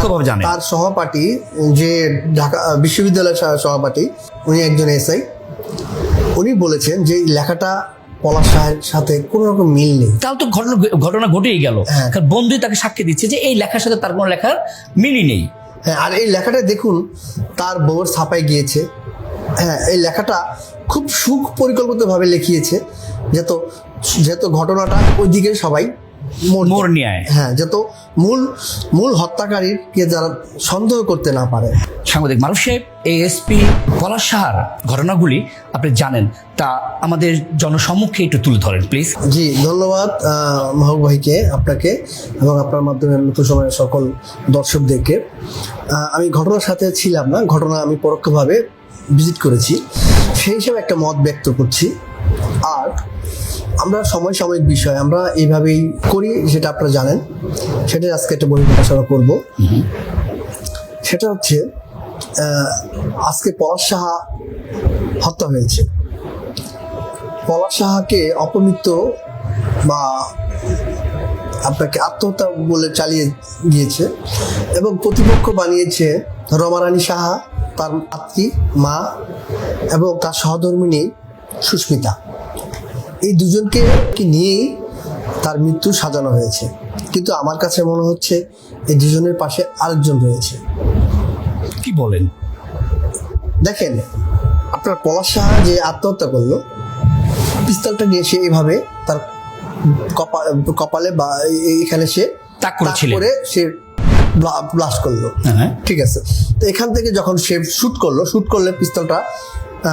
সূক্ষ্মভাবে জানেন তার সহপাঠী যে ঢাকা বিশ্ববিদ্যালয়ের সহ- সহপাঠী উনি একজন এসআই। উনি বলেছেন যে লেখাটা পলাশ শাহের সাথে কোনো রকম মিল নেই। তাহলে তো ঘটনা ঘটনা ঘটেই গেল। হ্যাঁ। কারণ বন্ধুই তাকে সাক্ষী দিচ্ছে যে এই লেখার সাথে তার কোনো লেখার মিলই নেই। হ্যাঁ আর এই লেখাটা দেখুন তার বউয়ের ছাপায় গিয়েছে। হ্যাঁ এই লেখাটা খুব সুখ পরিকল্পিতভাবে লিখিয়েছে যেহেতু যেহেতু ঘটনাটা ওইদিকে সবাই মোড় মোর নিয়ে আয় হ্যাঁ যত মূল মূল হত্যাকারীকে যারা সন্দেহ করতে না পারে। সাংবাদিক মারুফ সাহেব এএসপি পলাশ সাহার ঘটনাগুলি আপনি জানেন তা আমাদের জনসম্মুখে একটু তুলে ধরেন প্লিজ জি ধন্যবাদ মাহবুব ভাইকে আপনাকে এবং আপনার মাধ্যমে নতুন সময়ের সকল দর্শকদেরকে। আমি ঘটনার সাথে ছিলাম না ঘটনা আমি পরোক্ষভাবে ভিজিট করেছি। সেই হিসাবে একটা মত ব্যক্ত করছি। আমরা সময় সাময়িক বিষয়, আমরা এইভাবেই করি যেটা আপনারা জানেন। সেটা আজকে একটা বই প্রকাশনা করব। সেটা হচ্ছে আজকে পলাশ সাহা হত্যা হয়েছে। পলাশ সাহাকে অপমৃত বা আপনাকে আত্মহত্যা বলে চালিয়ে গিয়েছে এবং প্রতিপক্ষ বানিয়েছে রমারানী সাহা, তার আত্মী, মা এবং তার সহধর্মিনী সুস্মিতা। এই দুজনকে কি নিয়েই তার মৃত্যু সাজানো হয়েছে? কিন্তু আমার কাছে মনে হচ্ছে এই দুজনের পাশে আরেকজন রয়েছে। কি বলেন? দেখেন আপনার পলাশ সাহা যে আত্মহত্যা করল পিস্তলটা নিয়ে সে এইভাবে তার কপা- কপালে বা এখানে সে তাক। করে সে ব্লাস্ট করল। হ্যাঁ। ঠিক আছে? তো এখান থেকে যখন সে শুট করল শুট করলে পিস্তলটা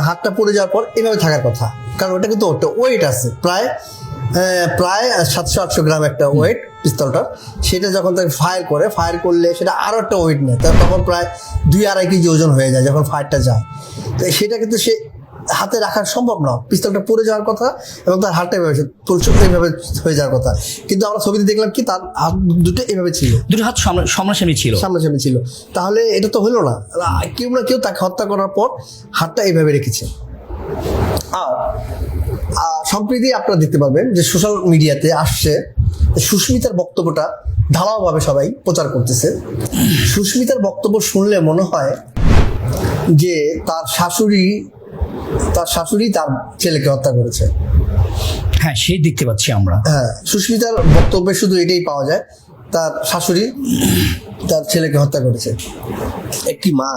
হাতটা পড়ে যাওয়ার পর এভাবে থাকার কথা। কারণ ওটা কিন্তু ওটা ওয়েট আছে। প্রায় প্রায় সাতশো আটশো গ্রাম একটা ওয়েট পিস্তলটা সেটা যখন তাকে ফায়ার করে ফায়ার করলে সেটা আরও একটা ওয়েট নেয়। তখন প্রায় দুই আড়াই কেজি ওজন হয়ে যায় যখন ফায়ারটা যায়। তো সেটা কিন্তু সে হাতে রাখা সম্ভব না। পিস্তলটা পড়ে যাওয়ার কথা এবং তার হাতটা এভাবে তুলছে এইভাবে হয়ে যাওয়ার কথা। কিন্তু আমরা ছবিতে দেখলাম কি তার হাত দুটো এভাবে ছিল। দুটো হাত সামনা- সামনাসামনি ছিল। সামনাসামনি ছিল। তাহলে এটা তো হলো না। কেউ না কেউ তাকে হত্যা করার পর হাতটা এইভাবে রেখেছে। আর সম্প্রতি আপনারা দেখতে পাবেন যে সোশ্যাল মিডিয়াতে আসছে সুস্মিতার বক্তব্যটা ঢালাওভাবে সবাই প্রচার করতেছে। সুস্মিতার বক্তব্য শুনলে মনে হয় যে তার শাশুড়ি তার শাশুড়ি তার ছেলেকে হত্যা করেছে। হ্যাঁ সেই দেখতে পাচ্ছি আমরা। হ্যাঁ সুস্মিতার বক্তব্যে শুধু এটাই পাওয়া যায় তার শাশুড়ি তার ছেলেকে হত্যা করেছে। একটি মা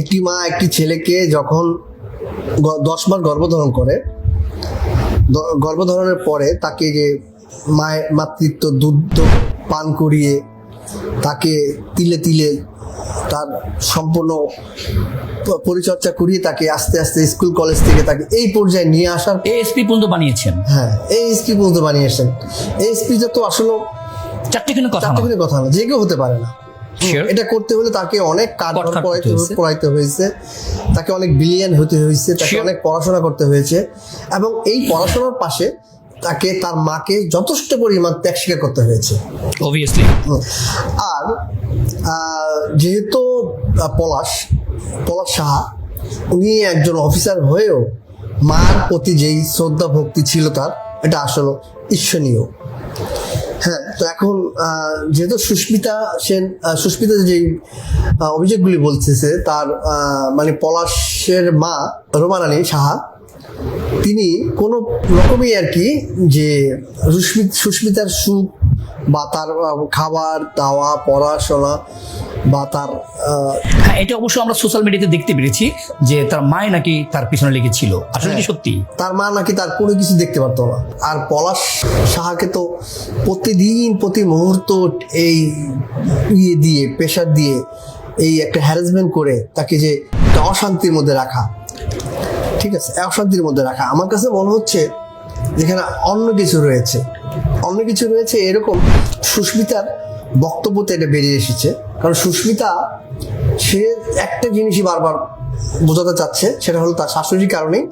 একটি মা একটি ছেলেকে যখন দশ মাস গর্ভধারণ করে গর্ভধারণের পরে তাকে যে মায়ের মাতৃত্ব দুধ পান করিয়ে তাকে তিলে তিলে তার সম্পূর্ণ পরিচর্যা করিয়ে তাকে আস্তে আস্তে স্কুল কলেজ থেকে তাকে এই পর্যায়ে নিয়ে আসার এএসপি পর্যন্ত বানিয়েছেন? হ্যাঁ এই এসপি বলতে বানিয়েছেন। এই এসপি তো আসলে চারটে কোনো কথা চারটে না কথা না যে কেউ হতে পারে না। এটা করতে হলে তাকে অনেক কাঠ কঠোর পড়াইতে হয়েছে। তাকে অনেক বিলিয়ন হতে হয়েছে তাকে অনেক পড়াশোনা করতে হয়েছে। এবং এই পড়াশোনার পাশে তাকে তার মাকে যথেষ্ট পরিমাণ ত্যাগ স্বীকার করতে হয়েছে। অবভিয়াসলি আর যেহেতু পলাশ পলাশ সাহা, উনি একজন অফিসার হয়েও মার প্রতি যেই শ্রদ্ধা ভক্তি ছিল তার, এটা আসলে ঈর্ষণীয় হ্যাঁ তো এখন যেহেতু সুস্মিতা সেন সুস্মিতা যেই অভিযোগগুলি বলতেছে, তার মানে পলাশের মা রোমারানী সাহা, তিনি কোনো রকমই আর কি যে সুস্মিত সুস্মিতার সুখ বা তার খাবার দাওয়া পড়াশোনা বা তার হ্যাঁ এটা অবশ্য আমরা সোশ্যাল মিডিয়াতে দেখতে পেরেছি যে তার মায় নাকি তার পিছনে লেগেছিল। আসলে কি সত্যি? তার মা নাকি তার কোনো কিছু দেখতে পারতো না। আর পলাশ সাহাকে তো প্রতিদিন প্রতি মুহূর্ত এই ইয়ে দিয়ে প্রেশার দিয়ে এই একটা হ্যারাসমেন্ট করে তাকে যে একটা অশান্তির মধ্যে রাখা। ঠিক আছে? অশান্তির মধ্যে রাখা। আমার কাছে মনে হচ্ছে যেখানে অন্য কিছু রয়েছে। অন্য কিছু রয়েছে এরকম সুস্মিতার বক্তব্যতে এটা বেরিয়ে এসেছে। কারণ সুস্মিতা সে একটা জিনিসই বারবার বোঝাতে চাচ্ছে সেটা হলো তার শাশুড়ির কারণেই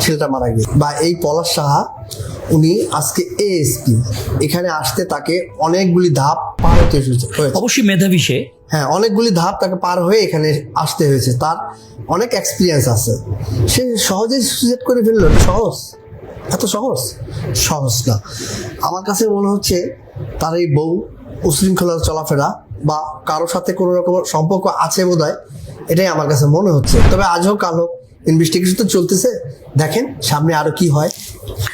ছেলেটা মারা গিয়ে বা এই পলাশ সাহা উনি আজকে এএসপি এখানে আসতে তাকে অনেকগুলি ধাপ পার হতে হয়েছে। অবশ্যই মেধাবী সে। হ্যাঁ অনেকগুলি ধাপ তাকে পার হয়ে এখানে আসতে হয়েছে। তার অনেক এক্সপিরিয়েন্স আছে। সে সহজেই সুইসাইড করে ফেলল সহজ। এত সহজ? সহজ না। আমার কাছে মনে হচ্ছে তার এই বউ উশৃঙ্খলা চলাফেরা বা কারোর সাথে কোনো রকম সম্পর্ক আছে বোধ হয় এটাই আমার কাছে মনে হচ্ছে। তবে আজ হোক, কাল হোক ইনভেস্টিগেশন তো চলতেছে। দেখেন, সামনে আরও কি হয়।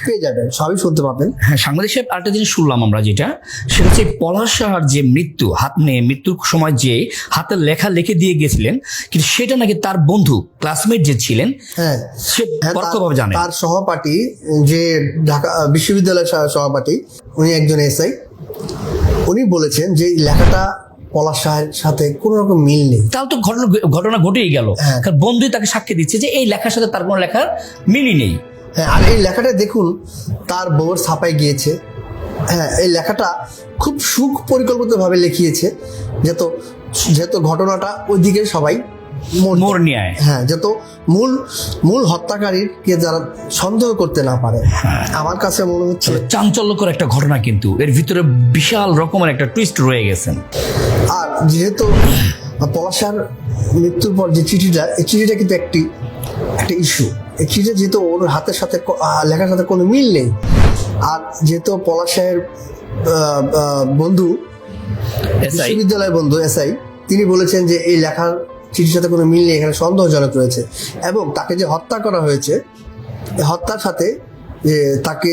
পেয়ে যাবেন সবই শুনতে পাবেন। হ্যাঁ সাংবাদিক সাহেব আরেকটা জিনিস শুনলাম আমরা যেটা সেটা হচ্ছে পলাশ সাহার যে মৃত্যু হাত নিয়ে মৃত্যুর সময় যে হাতের লেখা লিখে দিয়ে গেছিলেন কিন্তু সেটা নাকি তার বন্ধু ক্লাসমেট যে ছিলেন হ্যাঁ। সে হ্যাঁ, পরোক্ষভাবে জানে। তার সহপাঠী যে ঢাকা বিশ্ববিদ্যালয়ের সহপাঠী উনি একজন এসআই। উনি বলেছেন যে লেখাটা পলাশ শাহের সাথে কোনো রকম মিল নেই। তাহলে তো ঘটনা ঘটনা ঘটেই গেল। হ্যাঁ। কারণ বন্ধুই তাকে সাক্ষী দিচ্ছে যে এই লেখার সাথে তার কোনো লেখার মিলই নেই। হ্যাঁ আর এই লেখাটা দেখুন তার বউর ছাপায় গিয়েছে। হ্যাঁ এই লেখাটা খুব সুখ পরিকল্পিতভাবে লিখিয়েছে যেহেতু যেহেতু ঘটনাটা ওইদিকে সবাই মোর নিয়ে হ্যাঁ যত মূল মূল হত্যাকারীকে যারা সন্দেহ করতে না পারে আমার কাছে মনে হচ্ছে চাঞ্চল্যকর একটা ঘটনা কিন্তু এর ভিতরে বিশাল রকমের একটা টুইস্ট রয়ে গেছেন আর যেহেতু পলাশার মৃত্যুর পর যে চিঠিটা এই চিঠিটা কিন্তু একটি একটা ইস্যু চিঠিটা যেহেতু ওর হাতের সাথে লেখার সাথে কোনো মিল নেই। আর যেহেতু পলাশের বন্ধু এসআই। বিশ্ববিদ্যালয়ের বন্ধু এসআই তিনি বলেছেন যে এই লেখার চিঠির সাথে কোনো মিল নেই এখানে সন্দেহজনক রয়েছে। এবং তাকে যে হত্যা করা হয়েছে হত্যার সাথে তাকে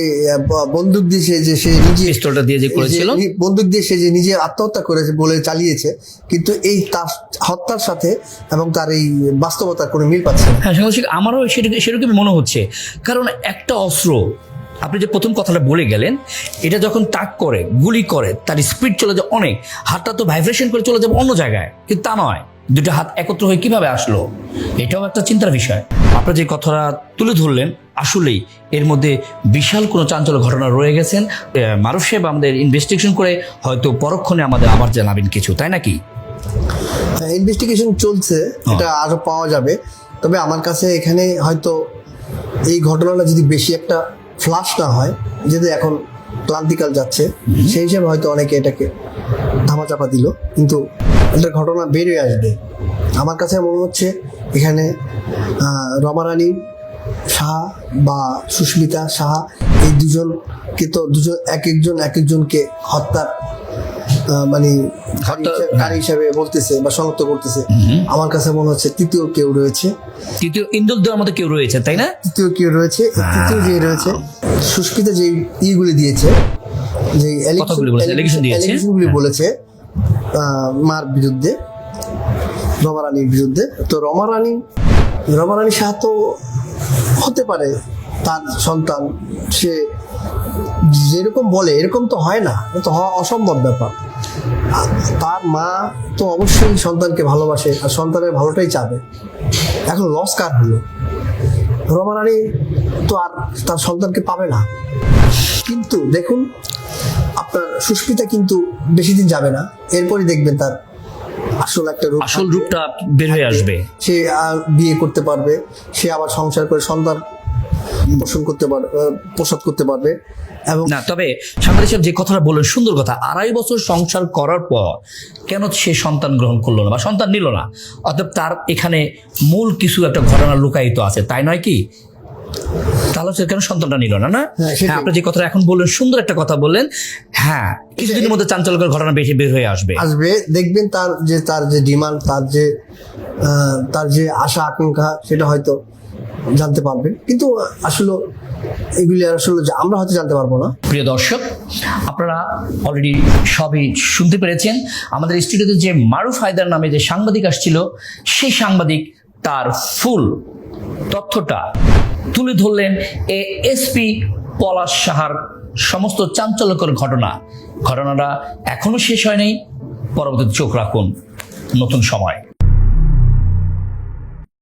বন্দুক দিয়ে সে যে সে নিজে পিস্তলটা দিয়ে যে করেছিল? বন্দুক দিয়ে সে যে নিজে আত্মহত্যা করেছে বলে চালিয়েছে কিন্তু এই তার হত্যার সাথে এবং তার এই বাস্তবতার কোনো মিল পাচ্ছে হ্যাঁ আমারও সেটা সেরকমই মনে হচ্ছে। কারণ একটা অস্ত্র আপনি যে প্রথম কথাটা বলে গেলেন এটা যখন তাক করে গুলি করে তার স্পিড চলে যায় অনেক হাতটা তো ভাইব্রেশন করে চলে যাবে অন্য জায়গায় কিন্তু তা নয়। দুটো হাত একত্র হয়ে কীভাবে আসলো এটাও একটা চিন্তার বিষয়। আপনার যে কথাটা তুলে ধরলেন আসলেই এর মধ্যে বিশাল কোনো চাঞ্চল্য ঘটনা রয়ে গেছেন। মারুফ সাহেব আমাদের ইনভেস্টিগেশন করে হয়তো পরক্ষণে আমাদের আবার জানাবেন কিছু তাই নাকি? ইনভেস্টিগেশন চলছে এটা আরও পাওয়া যাবে। তবে আমার কাছে এখানে হয়তো এই ঘটনাটা যদি বেশি একটা ফ্লাশ না হয়, যেহেতু এখন ক্লান্তিকাল যাচ্ছে, সেই হিসেবে হয়তো অনেকে এটাকে ধামাচাপা দিল, কিন্তু একটা ঘটনা বেরিয়ে আসবে। আমার কাছে মনে হচ্ছে এখানে রমারানী সাহা বা সুস্মিতা সাহা, এই দুজনকে তো দুজন, এক একজন, এক একজনকে হত্যার মানে কারী হিসাবে বলতেছে বা শনাক্ত করতেছে। আমার কাছে মনে হচ্ছে তৃতীয় কেউ রয়েছে। তৃতীয় ইন্দুল দেওয়ার মতো কেউ রয়েছে তাই না? তৃতীয় কেউ রয়েছে। তৃতীয় যে রয়েছে সুস্মিতা যে ইগুলি দিয়েছে যে কথাগুলি বলেছে, আহ, মার বিরুদ্ধে রমারানীর বিরুদ্ধে। তো রমারানী রমারানী শাহ তো হতে পারে তার সন্তান। সে যেরকম বলে এরকম তো হয় না। তো হওয়া অসম্ভব ব্যাপার। তার মা তো অবশ্যই সন্তানকে ভালোবাসে আর সন্তানের ভালোটাই চাবে। এখন লস কার হলো? রমারানী তো আর তার সন্তানকে পাবে না। কিন্তু দেখুন আপনার সুস্মিতা কিন্তু বেশি দিন যাবে না। এরপরই দেখবেন তার আসল একটা রূপ আসল রূপটা বের হয়ে আসবে। সে আর বিয়ে করতে পারবে সে আবার সংসার করে সন্তান পোষণ করতে পারবে প্রসাদ করতে পারবে। এবং না তবে সাংবাদিক সাহেব যে কথাটা বললেন সুন্দর কথা। আড়াই বছর সংসার করার পর কেন সে সন্তান গ্রহণ করল না বা সন্তান নিল না? অতএব তার এখানে মূল কিছু একটা ঘটনা লুকায়িত আছে তাই নয় কি? তাহলে সে কেন সন্তানটা নিল না না? হ্যাঁ, হ্যাঁ আপনি যে কথাটা এখন বললেন সুন্দর একটা কথা বললেন। হ্যাঁ কিছুদিনের মধ্যে চাঞ্চল্যকর ঘটনা বেশি বের হয়ে আসবে। আসবে। দেখবেন তার যে তার যে ডিমান্ড তার যে তার যে আশা আকাঙ্ক্ষা সেটা হয়তো জানতে পারবেন কিন্তু আসলে এগুলি আসলে আমরা হয়তো জানতে পারব না। প্রিয় দর্শক, আপনারা অলরেডি সবই শুনতে পেরেছেন। আমাদের স্টুডিওতে যে মারুফ হায়দার নামে যে সাংবাদিক আসছিল, সেই সাংবাদিক তার ফুল তথ্যটা তুলে ধরলেন এ এসপি পলাশ সাহার সমস্ত চাঞ্চল্যকর ঘটনা। ঘটনাটা এখনও শেষ হয়নি। পরবর্তী চোখ রাখুন। নতুন সময়।